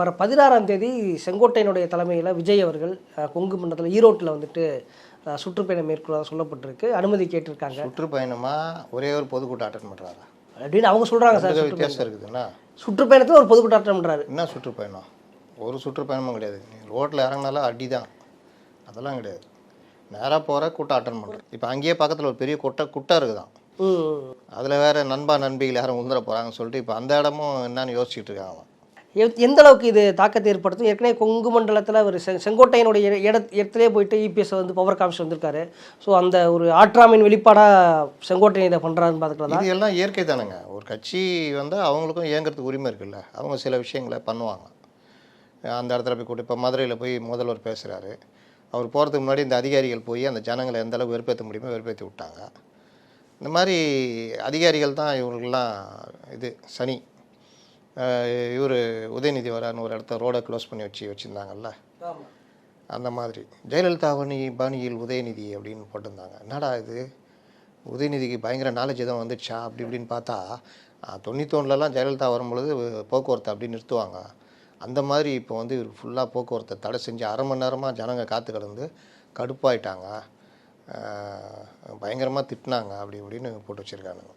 வர பதினாறாம் தேதி செங்கோட்டையனுடைய தலைமையில் விஜய் அவர்கள் கொங்கு மண்டலத்தில் ஈரோட்டில் வந்துட்டு சுற்றுப்பயணம் மேற்கொள்ள சொல்லப்பட்டிருக்கு. அனுமதி கேட்டிருக்காங்க. சுற்றுப்பயணமா? ஒரே ஒரு பொதுக்கூட்டம் அட்டன் பண்ணுறாரா அப்படின்னு அவங்க சொல்கிறாங்க சார் வித்தியாசம் இருக்குதுன்னா? சுற்றுப்பயணத்தில் ஒரு பொதுக்கூட்டம் அட்டன் பண்ணுறாரு என்ன சுற்றுப்பயணம்? ஒரு சுற்றுப்பயணமும் கிடையாது. ரோட்டில் இறங்கினாலும் அடி தான் அதெல்லாம் கிடையாது. நேராக போகிற கூட்டம் அட்டன் பண்ணுறேன் இப்போ அங்கேயே பக்கத்தில் ஒரு பெரிய குட்டை குட்டை இருக்குதான். அதில் வேற நண்பா நண்பிகள் யாரும் உந்துட போகிறாங்கன்னு சொல்லிட்டு இப்போ அந்த இடமும் என்னன்னு யோசிச்சுட்டு இருக்காங்க. எந்த அளவுக்கு இது தாக்கத்தை ஏற்படுத்தும்? ஏற்கனவே கொங்கு மண்டலத்தில் ஒரு செ செங்கோட்டையனுடைய இட- இடத்துலேயே போயிட்டு இபிஎஸ் வந்து பவர் காமிச்சு வந்திருக்காரு. ஸோ அந்த ஒரு ஆற்றாமையின் வெளிப்பாடாக செங்கோட்டையன் இதை பண்ணுறாருன்னு பார்த்துக்கலாம்? இதெல்லாம் இயற்கை தானுங்க. ஒரு கட்சி வந்தால் அவங்களுக்கும் இயங்குறதுக்கு உரிமை இருக்குல்ல. அவங்க சில விஷயங்களை பண்ணுவாங்க. அந்த இடத்துல போய் கூட்டு இப்போ மதுரையில் போய் முதல்வர் பேசுகிறாரு அவர் போகிறதுக்கு முன்னாடி இந்த அதிகாரிகள் போய் அந்த ஜனங்களை எந்தளவுக்கு வெறுப்பேற்ற முடியுமோ வெறுப்பேற்றி விட்டாங்க. இந்த மாதிரி அதிகாரிகள் தான் இவங்களுக்கெல்லாம் இது சனி. இவர் உதயநிதி வரான்னு ஒரு இடத்த ரோடை க்ளோஸ் பண்ணி வச்சு வச்சுருந்தாங்கல்ல? அந்த மாதிரி. ஜெயலலிதா பணி பாணியில் உதயநிதி அப்படின்னு போட்டிருந்தாங்க. என்னடா இது? உதயநிதிக்கு பயங்கர நாலேஜ் எதுவும் வந்துடுச்சா? அப்படி இப்படின்னு பார்த்தா தொண்ணூத்தொன்னுலலாம் ஜெயலலிதா வரும்பொழுது போக்குவரத்து அப்படி நிறுத்துவாங்க. அந்த மாதிரி இப்போ வந்து இவர் ஃபுல்லாக போக்குவரத்தை தடை செஞ்சு அரை மணி நேரமாக ஜனங்க காத்து கிடந்து கடுப்பாயிட்டாங்க. பயங்கரமாக திட்டினாங்க. அப்படி இப்படின்னு போட்டு வச்சுருக்கானுங்க.